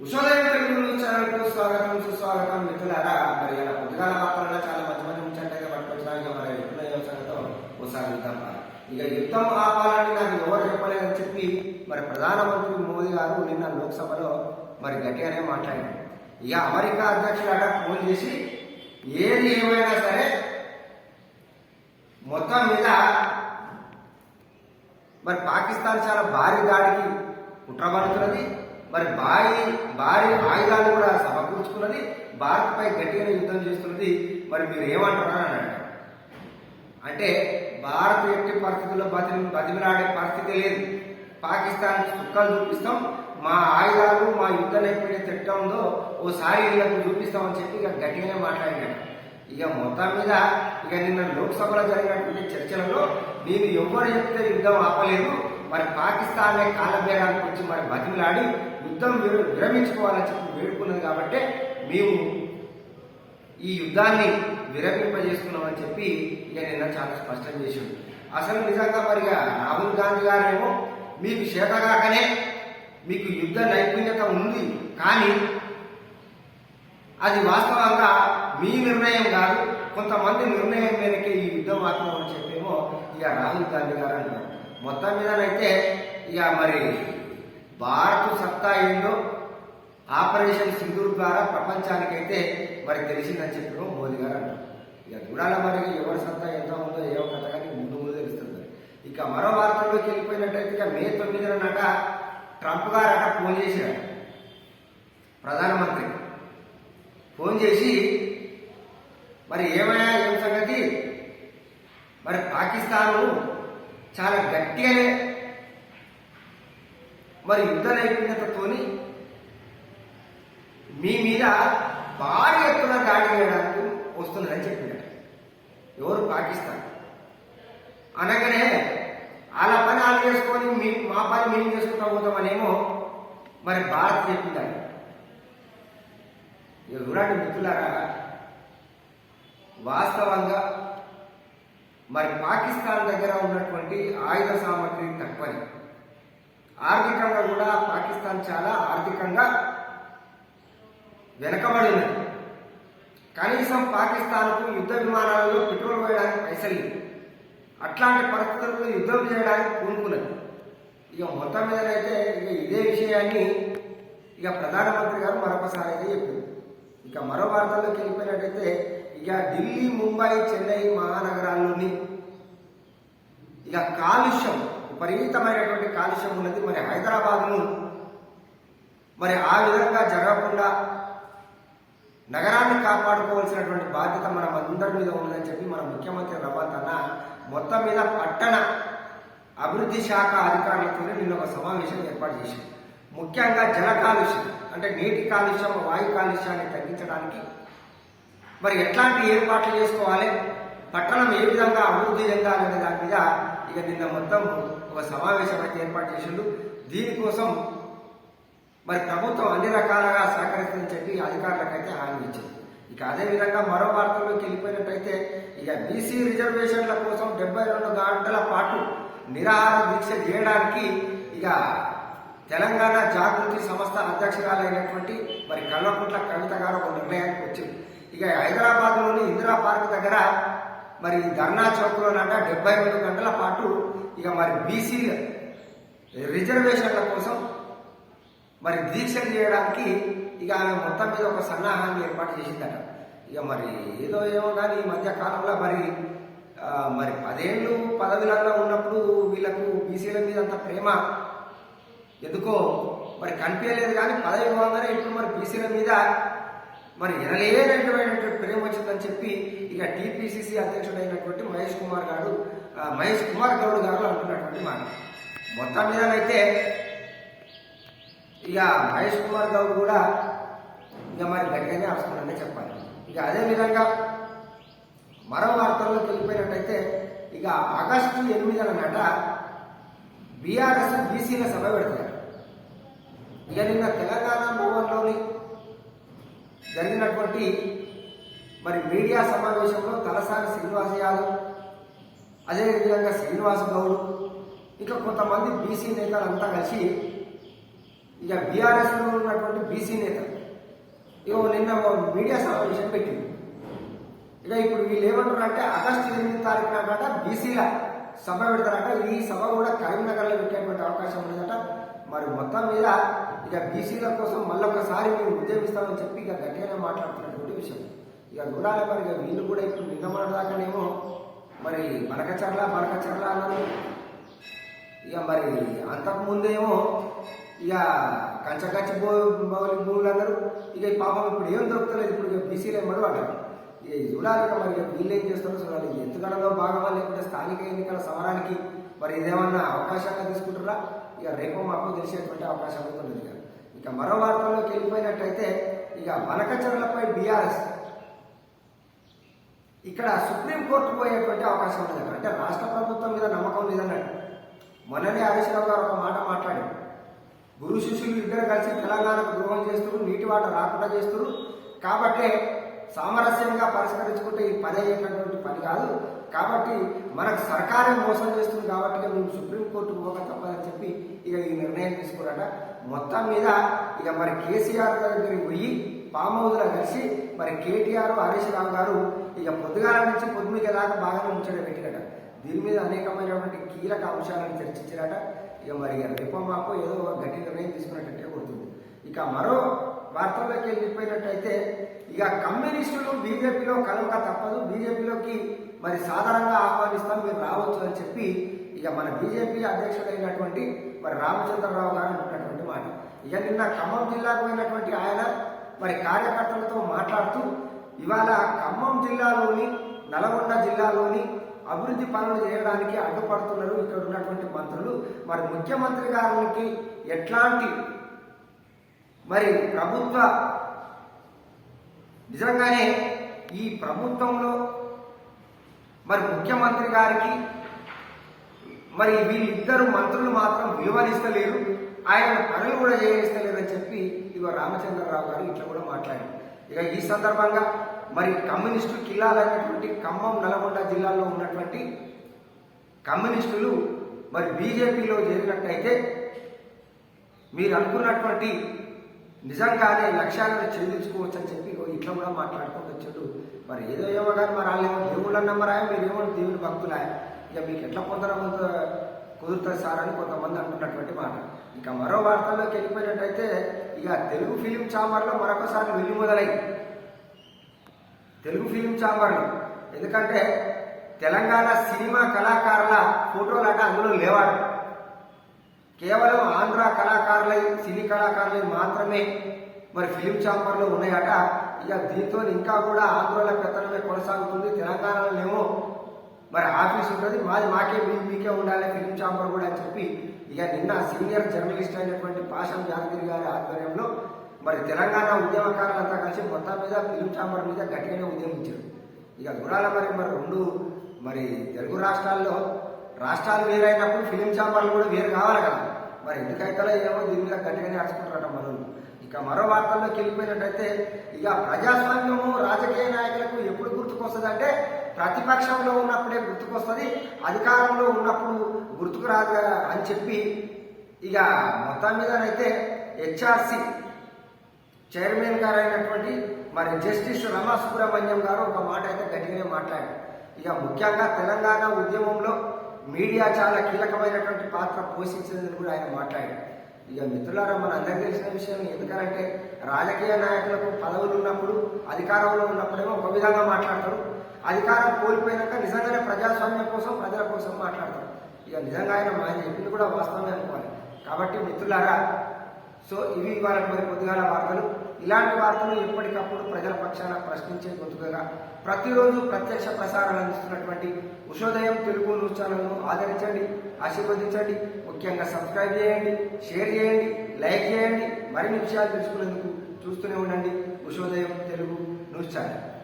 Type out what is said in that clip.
ఉషోదయం Telugu news ఛానల్కు స్వాగతం సుస్వాగతం మిత్రులారా మరి ఇలా పొద్దుగాల వార్తలలో చాలా మంచి మంచి ముచ్చంటే పట్టుకొచ్చినాక మరి యుద్ధ యువసంగతో ఒకసారి యుద్ధం ఇక యుద్ధం ఆపాలని నాకు ఎవరు చెప్పలేదని చెప్పి మరి ప్రధానమంత్రి మోదీ గారు నిన్న లోక్సభలో మరి గట్టిగానే మాట్లాడారు ఇక అమెరికా అధ్యక్షుడు అట ఫోన్ చేసి ఏది ఏమైనా సరే మొత్తం మీద మరి పాకిస్తాన్ చాలా భారీ దాడికి కుట్రబడుతున్నది మరి భారీ భారీ ఆయుధాలు కూడా సమకూర్చుకున్నది భారత్పై గట్టిగా యుద్ధం చేస్తున్నది. మరి మీరు ఏమంటారా అని అడిగారు అంటే భారత్ ఎట్టి పరిస్థితుల్లో బతి బతిమిలాడే పరిస్థితి లేదు. పాకిస్తాన్ చుక్కలు చూపిస్తాం. మా ఆయుధాలు మా యుద్ధ నైపుణ్యం ఎట్లా ఉందో ఓసారి వీళ్ళకు చూపిస్తామని చెప్పి ఇక గట్టిగానే మాట్లాడినాడు ఇక మొత్తం మీద ఇక నిన్న లోక్సభలో జరిగినటువంటి చర్చలలో నేను ఎవరు చెప్తే యుద్ధం ఆపలేదు. మరి పాకిస్తాన్ కాలబేరానికి వచ్చి మరి బతిమిలాడి యుద్ధం విరమించుకోవాలని చెప్పి వేడుకున్నది కాబట్టి మేము ఈ యుద్ధాన్ని విరమింపజేసుకున్నామని చెప్పి ఇక నిన్న చాలా స్పష్టం చేసిండు. అసలు నిజంగా మరిగా రాహుల్ గాంధీ గారేమో మీకు చేతగాకనే మీకు యుద్ధ నైపుణ్యత ఉంది కానీ అది వాస్తవంగా మీ నిర్ణయం కాదు కొంతమంది నిర్ణయం మేరకే ఈ యుద్ధం ఆత్మని చెప్పేమో ఇక రాహుల్ గాంధీ గారు అంటారు మొత్తం మీదనైతే ఇక మరి భారత్ సత్తా ఏంటో ఆపరేషన్ సింధూర్ ద్వారా ప్రపంచానికైతే మరి తెలిసిందని చెప్పిన మోదీ గారు అంటారు. ఇక చూడాల మరి ఎవరి సత్తా ఎంత ఉందో ఏమో కథ కానీ ముందు ముందు తెలుస్తుంది. ఇక మరో వార్తల్లోకి వెళ్ళిపోయినట్టయితే ఇక మే తొమ్మిదిన నాట ట్రంప్ గారు అట ఫోన్ చేశారు. ప్రధానమంత్రి ఫోన్ చేసి మరి ఏమయ్యా ఏం సంగతి? మరి పాకిస్తాను చాలా గట్టిగానే మరి యుద్ధ నైపుణ్యతతోని మీ మీద భారీ ఎత్తున దాడి చేయడానికి వస్తుందని చెప్పినాడు ఎవరు పాకిస్తాన్? అనగానే వాళ్ళ పని వాళ్ళు చేసుకొని మీ మా పని మేము చేసుకుంటా పోతామనేమో మరి భారత్ చెప్పిందండి ఇక చూడండి మిత్రులారా వాస్తవంగా మరి పాకిస్తాన్ దగ్గర ఉన్నటువంటి ఆయుధ సామగ్రి తక్కువని. ఆర్థికంగా కూడా పాకిస్తాన్ చాలా ఆర్థికంగా వెనకబడి ఉన్నది కనీసం పాకిస్తాన్కు యుద్ధ విమానాలలో పెట్రోల్ పోయడానికి పైసలు అట్లాంటి పరిస్థితుల్లో యుద్ధం చేయడానికి పూనుకున్నది. ఇక మొత్తం మీదనైతే ఇక ఇదే విషయాన్ని ఇక ప్రధానమంత్రి గారు మరొకసారి అయితే చెప్పింది ఇక మరో వార్తల్లోకి వెళ్ళిపోయినట్టయితే ఇక ఢిల్లీ ముంబై చెన్నై మహానగరాల్లోని ఇక కాలుష్యం విపరీతమైనటువంటి కాలుష్యం ఉన్నది. మరి హైదరాబాద్ను మరి ఆ విధంగా జరగకుండా నగరాన్ని కాపాడుకోవాల్సినటువంటి బాధ్యత మన అందరి మీద ఉందని చెప్పి మన ముఖ్యమంత్రి రవంత్ అన్న మొత్తం మీద పట్టణ అభివృద్ధి శాఖ అధికారులతో నిన్న ఒక సమావేశం ఏర్పాటు చేసింది ముఖ్యంగా జల కాలుష్యం అంటే నీటి కాలుష్యం వాయు కాలుష్యాన్ని తగ్గించడానికి మరి ఎట్లాంటి ఏర్పాట్లు చేసుకోవాలి? పట్టణం ఏ విధంగా అభివృద్ధి చెందాలనే దాని మీద ఇక నిన్న మొత్తం ఒక సమావేశం అయితే ఏర్పాటు చేసిండు. దీనికోసం మరి ప్రభుత్వం అన్ని రకాలుగా సహకరిస్తుందని చెప్పి అధికారులకైతే హామీ ఇచ్చింది. ఇక అదే విధంగా మరో వార్తల్లోకి వెళ్ళిపోయినట్టయితే ఇక బీసీ రిజర్వేషన్ల కోసం డెబ్బై రెండు గంటల పాటు నిరాహార దీక్ష చేయడానికి ఇక తెలంగాణ జాగృతి సంస్థ అధ్యక్షురాలైనటువంటి మరి కల్వకుంట్ల కవిత గారు ఒక నిర్ణయానికి వచ్చింది. ఇక హైదరాబాద్లోని ఇందిరా పార్క్ దగ్గర మరి ధర్నా చౌక్లోనంట డెబ్బై రెండు గంటల పాటు ఇక మరి బీసీ రిజర్వేషన్ల కోసం మరి దీక్ష చేయడానికి ఇక ఆమె మొత్తం మీద ఒక సన్నాహాన్ని ఏర్పాటు చేసిందట. ఇక మరి ఏదో ఏమో కానీ ఈ మధ్య కాలంలో మరి మరి పదేళ్ళు పదవిలలో ఉన్నప్పుడు వీళ్ళకు బీసీల మీద అంత ప్రేమ ఎందుకో మరి కనిపించలేదు కానీ పదవి పోగానే ఇప్పుడు మరి బీసీల మీద మరి ఎనలేనటువంటి ప్రేమ వచ్చిందని చెప్పి ఇక టీపీసీసీ అధ్యక్షుడైనటువంటి మహేష్ కుమార్ గారు మహేష్ కుమార్ గౌడ్ గారు అంటున్నటువంటి మాట. మొత్తం మీదనైతే ఇక మహేష్ కుమార్ గౌడ్ కూడా ఇక మరి గట్టిగానే వస్తుందని చెప్పాలి. ఇక అదే విధంగా మరో వార్తల్లో వెళ్ళిపోయినట్టయితే ఇక ఆగస్టు ఎనిమిది అన్నమాట బీఆర్ఎస్ బీసీల సభ పెడతారు ఇక నిన్న తెలంగాణ భవన్లోని జరిగినటువంటి మరి మీడియా సమావేశంలో తలసాని శ్రీనివాస యాదవ్ అదేవిధంగా శ్రీనివాస్ గౌడ్ ఇంకా కొంతమంది బీసీ నేతలు అంతా కలిసి ఇక బీఆర్ఎస్లో ఉన్నటువంటి బీసీ నేత ఇగో నిన్న మీడియా సమావేశం పెట్టింది. ఇక ఇప్పుడు వీళ్ళు ఏమంటారు అంటే ఆగస్టు ఎనిమిది తారీఖున కాట బీసీల సభ పెడతారట. ఈ సభ కూడా కరీంనగర్లో పెట్టేటువంటి అవకాశం ఉన్నదట. మరి మొత్తం మీద ఇక బీసీల కోసం మళ్ళొకసారి మేము ఉద్యమిస్తామని చెప్పి ఇక గట్టిగానే మాట్లాడుతున్నటువంటి విషయం. ఇక చూడాలి మరి ఇక వీళ్ళు కూడా ఇప్పుడు నిన్న దాకానేమో మరి బనకచర్ల బనకచర్ల అన్నారు. ఇక మరి అంతకు ముందేమో ఇక కంచకచ్చి బౌలి భూములు అన్నారు. ఇక ఈ పాపం ఇప్పుడు ఏం దొరుకుతలేదు ఇప్పుడు ఇక బీసీలు ఏమడు అంటారు ఇక చూడాలి మరి ఇక వీళ్ళు ఏం చేస్తారో చూడాలి ఎత్తుగడలో భాగమా లేకుంటే స్థానిక ఎన్నికల సమరానికి మరి ఇదేమన్నా అవకాశంగా తీసుకుంటారు ఇక రేపు మాకు తెలిసేటువంటి అవకాశం ఉంటుంది ఇక. ఇక మరో వార్తల్లోకి వెళ్ళిపోయినట్టయితే ఇక వనకచరులపై బీఆర్ఎస్. ఇక్కడ సుప్రీంకోర్టు పోయేటువంటి అవకాశం ఉంది అంటే రాష్ట్ర ప్రభుత్వం మీద నమ్మకం లేదన్నాడు మొన్ననే హరీశ్రావు గారు ఒక మాట మాట్లాడారు. గురు శిష్యులు ఇద్దరు కలిసి తెలంగాణకు ద్రోహం చేస్తున్నారు నీటి వాట రాకుండా చేస్తున్నారు. కాబట్టి సామరస్యంగా పరిష్కరించుకుంటే ఈ పని అయ్యేటటువంటి పని కాదు. కాబట్టి మనకు సర్కారే మోసం చేస్తుంది కాబట్టి మేము సుప్రీంకోర్టు పోక తప్పదని చెప్పి ఇక ఈ నిర్ణయం తీసుకున్నారట మొత్తం మీద ఇక మరి కేసీఆర్ దగ్గరికి పోయి ఫామ్ హౌస్లో కలిసి మరి కేటీఆర్ హరీష్ రావు గారు ఇక పొద్దుగాల నుంచి పొద్దుమిక దాకా బాగానే ఉంచడం పెట్టినట దీని మీద అనేకమైనటువంటి కీలక అంశాలను చర్చించారట. ఇక మరి రేపో మాపో ఏదో ఒక గట్టి నిర్ణయం తీసుకున్నట్టే గుర్తుంది ఇక మరో వార్తల్లోకి వెళ్ళిపోయినట్టయితే ఇక కమ్యూనిస్టులు బీజేపీలో కలవక తప్పదు. బీజేపీలోకి మరి సాధారణంగా ఆహ్వానిస్తాం మీరు రావచ్చు అని చెప్పి ఇక మన బీజేపీ అధ్యక్షుడైనటువంటి మరి రామచంద్రరావు గారు అంటున్నటువంటి మాట. ఇక నిన్న ఖమ్మం జిల్లాకు పోయినటువంటి ఆయన మరి కార్యకర్తలతో మాట్లాడుతూ ఇవాళ ఖమ్మం జిల్లాలోని నల్గొండ జిల్లాలోని అభివృద్ధి పనులు చేయడానికి అడ్డుపడుతున్నారు. ఇక్కడ ఉన్నటువంటి మంత్రులు. మరి ముఖ్యమంత్రి గారికి ఎట్లాంటి మరి ప్రభుత్వ నిజంగానే ఈ ప్రభుత్వంలో మరి ముఖ్యమంత్రి గారికి మరి వీళ్ళిద్దరు మంత్రులు మాత్రం వివరిస్తలేరు ఆయన పనులు కూడా చేయనిస్తలేరు అని చెప్పి ఇగో రామచంద్రరావు గారు ఇట్లా కూడా మాట్లాడారు. ఇక ఈ సందర్భంగా మరి కమ్యూనిస్టు కిల్లాలైనటువంటి ఖమ్మం నల్గొండ జిల్లాలో ఉన్నటువంటి కమ్యూనిస్టులు మరి బీజేపీలో చేరినట్టయితే మీరు అనుకున్నటువంటి నిజంగానే లక్ష్యాలను ఛేదించుకోవచ్చు అని చెప్పి ఇట్లా కూడా మాట్లాడుకుంటూ వచ్చాడు. మరి ఏదో ఏమో కానీ మరి వాళ్ళేమో ఏమో దేవుళ్ళ నమ్మరాయ మీరేమో దేవుని భక్తులాయ ఇక మీకు ఎట్లా పొందర కొంత కుదురుతుంది సార్ అని కొంతమంది అంటున్నటువంటి మాట. ఇక మరో వార్తల్లోకి వెళ్ళిపోయినట్టయితే ఇక తెలుగు ఫిలిం ఛాంబర్లో మరొకసారి వెళ్ళి మొదలై తెలుగు ఫిలిం ఛాంబర్లు ఎందుకంటే తెలంగాణ సినిమా కళాకారుల ఫోటోలు అంటే అందులో లేవాడు కేవలం ఆంధ్ర కళాకారులై సినీ కళాకారులై మాత్రమే మరి ఫిలిం ఛాంబర్లో ఉన్నాయట. ఇక దీంతో ఇంకా కూడా ఆంధ్రలో పెత్తనమే కొనసాగుతుంది. తెలంగాణలోనేమో మరి ఆఫీస్ ఉంటుంది. మాది మాకే మీకే ఉండాలి ఫిలిం ఛాంబర్ కూడా అని చెప్పి ఇక నిన్న సీనియర్ జర్నలిస్ట్ అయినటువంటి పాషం యాదగిరి గారి ఆధ్వర్యంలో మరి తెలంగాణ ఉద్యమకారులంతా కలిసి మొత్తం మీద ఫిలిం ఛాంబర్ మీద గట్టిగానే ఉద్యమించారు. ఇక దూరాల మరి మరి రెండు మరి తెలుగు రాష్ట్రాల్లో రాష్ట్రాలు వేరైనప్పుడు ఫిలిం ఛాంబర్లు కూడా వేరు కావాలి కదా. మరి ఎందుకైతే ఏమో దీని మీద గట్టిగానే అడుచుకుంటారట మనల్ని ఇక మరో వార్తల్లోకి వెళ్ళిపోయినట్టయితే ఇక ప్రజాస్వామ్యము రాజకీయ నాయకులకు ఎప్పుడు గుర్తుకొస్తుంది అంటే ప్రతిపక్షంలో ఉన్నప్పుడే గుర్తుకొస్తుంది అధికారంలో ఉన్నప్పుడు గుర్తుకు రాదు అని చెప్పి ఇక మొత్తం మీదనైతే హెచ్ఆర్సి చైర్మన్ గారు అయినటువంటి మరి జస్టిస్ రమా సుబ్రహ్మణ్యం గారు ఒక మాట అయితే గట్టిగానే మాట్లాడారు. ఇక ముఖ్యంగా తెలంగాణ ఉద్యమంలో మీడియా చాలా కీలకమైనటువంటి పాత్ర పోషించిందని కూడా ఆయన మాట్లాడారు. ఇక మిత్రులారా మన అందరికీ తెలిసిన విషయం ఎందుకంటే రాజకీయ నాయకులకు పదవులు ఉన్నప్పుడు అధికారంలో ఉన్నప్పుడేమో ఒక విధంగా మాట్లాడతారు. అధికారం కోల్పోయినాక నిజంగానే ప్రజాస్వామ్యం కోసం ప్రజల కోసం మాట్లాడతారు. ఇక నిజంగా ఆయన ఆయన చెప్పింది కూడా వాస్తవమే అనుకోవాలి. కాబట్టి మిత్రులారా సో ఇవి ఇవాళ మరి పొద్దుగాల వార్తలు. ఇలాంటి వార్తలు ఎప్పటికప్పుడు ప్రజల పక్షాన ప్రశ్నించే గొంతుకగా ప్రతిరోజు ప్రత్యక్ష ప్రసారాలు అందిస్తున్నటువంటి ఉషోదయం తెలుగు న్యూస్ ఛానల్ను ఆదరించండి ఆశీర్వదించండి ముఖ్యంగా సబ్స్క్రైబ్ చేయండి షేర్ చేయండి లైక్ చేయండి మరిన్ని విషయాలు తెలుసుకునేందుకు చూస్తూనే ఉండండి ఉషోదయం తెలుగు న్యూస్ ఛానల్.